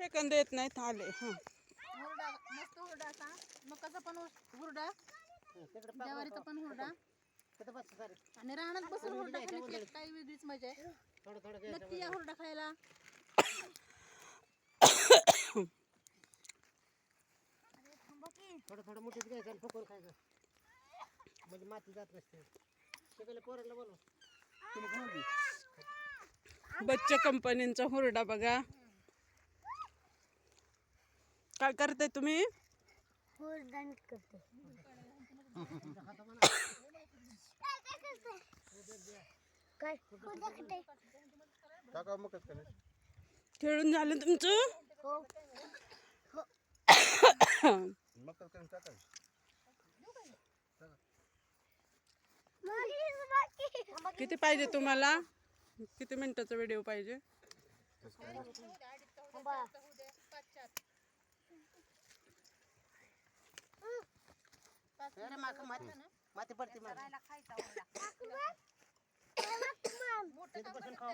Second येत नाहीत आले हां. हुरडा मस्त हुरडा असा. मकाचा पण हुर- हुरडा. ज्वारीचा पण हुरडा. आणि रानात बसून हुरडा खाण्याची काही वेगळीच मजा आहे. नक्की या हुरडा खायला. थोडं थोडं मोठीच घ्यायचं आणि फुकून खायचं. म्हणजे माती जात नसते. सगळं पोराला बोलव. बच्च कंपनीचा हुरडा बघा. काय करते. तुम्ही टाका मग कसं काय खेळून झालं तुमचं? काय टाका किती पाहिजे तुम्हाला? किती मिनिटाचा व्हिडिओ पाहिजे? अरे माका माती माती पडते मला खायचा बसून खाऊ